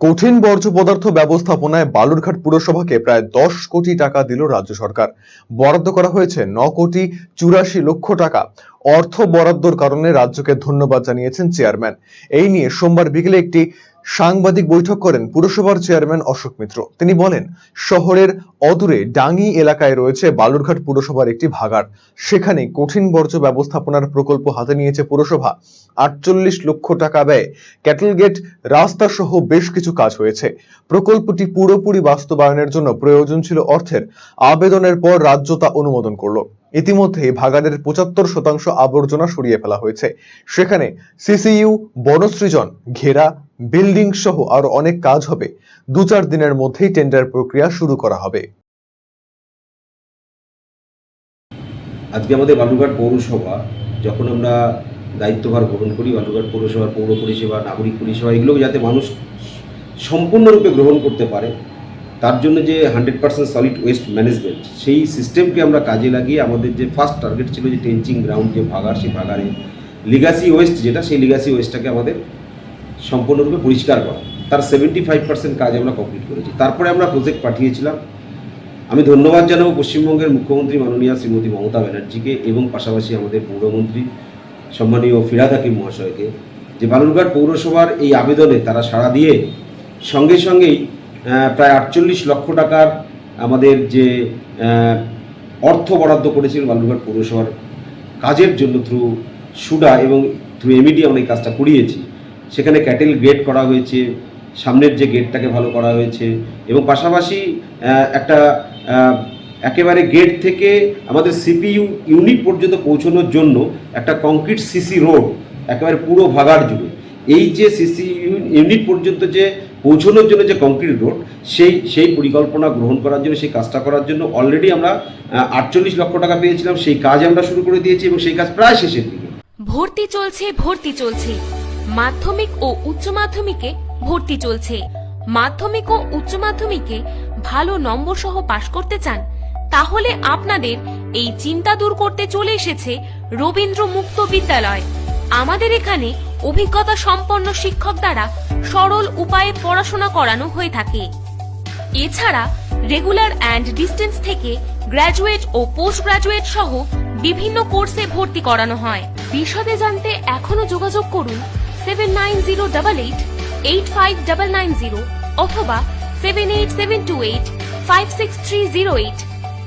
কঠিন বর্জ্য পদার্থ ব্যবস্থাপনায় বালুরঘাট পুরসভাকে প্রায় দশ কোটি টাকা দিল রাজ্য সরকার। বরাদ্দ করা হয়েছে ন কোটি চুরাশি লক্ষ টাকা। অর্থ বরাদ্দর কারণে রাজ্যকে ধন্যবাদ জানিয়েছেন চেয়ারম্যান। এই নিয়ে সোমবার বিকেলে একটি সাংবাদিক বৈঠক করেন পুরসভার চেয়ারম্যান অশোক মিত্র। তিনি বলেন, শহরের অদূরে ডাঙ্গি এলাকায় রয়েছে বালুরঘাট পুরসভার একটি ভাগাড়। সেখানে কঠিন বর্জ্য ব্যবস্থাপনার প্রকল্প হাতে নিয়েছে পুরসভা। আটচল্লিশ লক্ষ টাকা ব্যয়ে ক্যাটল গেট রাস্তা সহ বেশ কিছু কাজ হয়েছে। প্রকল্পটি পুরোপুরি বাস্তবায়নের জন্য প্রয়োজন ছিল অর্থের। আবেদনের পর রাজ্য তা অনুমোদন করল। ইতিমধ্যে ভাগাড়ের পঁচাত্তর শতাংশ আবর্জনা সরিয়ে ফেলা হয়েছে। সেখানে সিসিইউ, বনসৃজন, ঘেরা, বিল্ডিং সহ আরও অনেক কাজ হবে। দু চার দিনের মধ্যেই টেন্ডার প্রক্রিয়া শুরু করা হবে। আজকে আমাদের বালুরঘাট পৌরসভা, যখন আমরা দায়িত্বভার গ্রহণ করি, বালুরঘাট পৌরসভার পৌর পরিষেবা, নাগরিক পরিষেবা এগুলো যাতে মানুষ সম্পূর্ণরূপে গ্রহণ করতে পারে তার জন্য যে hundred percent solid waste management, সেই সিস্টেমকে আমরা কাজে লাগিয়ে আমাদের যে ফার্স্ট টার্গেট ছিল যে টেনচিং গ্রাউন্ড যে ভাগার সেই ভাগারে লিগাসি ওয়েস্ট যেটা, সেই লিগাসি ওয়েস্টটাকে আমাদের সম্পূর্ণরূপে পরিষ্কার করা। তার সেভেন্টি ফাইভ পার্সেন্ট কাজ আমরা কমপ্লিট করেছি। তারপরে আমরা প্রজেক্ট পাঠিয়েছিলাম। আমি ধন্যবাদ জানাব পশ্চিমবঙ্গের মুখ্যমন্ত্রী মাননীয় শ্রীমতী মমতা ব্যানার্জিকে এবং পাশাপাশি আমাদের পৌরমন্ত্রী সম্মানীয় ফিরাদ হাকিম মহাশয়কে যে বালুরঘাট পৌরসভার এই আবেদনে তারা সাড়া দিয়ে সঙ্গে সঙ্গেই প্রায় আটচল্লিশ লক্ষ টাকার আমাদের যে অর্থ বরাদ্দ করেছিল বালুরঘাট পৌরসভার কাজের জন্য থ্রু সুডা এবং থ্রু এমইডি আমরা এই কাজটা করিয়েছি। সেখানে ক্যাটেল গেট করা হয়েছে, সামনের যে গেটটাকে ভালো করা হয়েছে এবং পাশাপাশি একটা একেবারে গেট থেকে আমাদের সিপিইউ ইউনিট পর্যন্ত পৌঁছানোর জন্য একটা কংক্রিট সিসি রোড একেবারে পুরো ভাগার জুড়ে। এই যে সিসি ইউনিট পর্যন্ত যে পৌঁছানোর জন্য যে কংক্রিট রোড সেই সেই পরিকল্পনা গ্রহণ করার জন্য, সেই কাজটা করার জন্য অলরেডি আমরা আটচল্লিশ লক্ষ টাকা পেয়েছিলাম। সেই কাজ আমরা শুরু করে দিয়েছি এবং সেই কাজ প্রায় শেষের দিকে। ভর্তি চলছে ভর্তি চলছে। মাধ্যমিক ও উচ্চ মাধ্যমিকে ভর্তি চলছে। মাধ্যমিক ও উচ্চ মাধ্যমিকে ভালো নম্বর সহ পাশ করতে চান, তাহলে আপনাদের এই চিন্তা দূর করতে চলে এসেছে রবীন্দ্র মুক্ত বিদ্যালয়। আমাদের এখানে অভিজ্ঞতা সম্পন্ন শিক্ষক দ্বারা সরল উপায়ে পড়াশোনা করানো হয়ে থাকে। এছাড়া রেগুলার অ্যান্ড ডিস্টেন্স থেকে গ্র্যাজুয়েট ও পোস্ট গ্র্যাজুয়েট সহ বিভিন্ন কোর্সে ভর্তি করানো হয়। বিশদে জানতে এখনও যোগাযোগ করুন seven nine zero double eight eight five double nine zero অথবা seven eight seven two eight five six three zero eight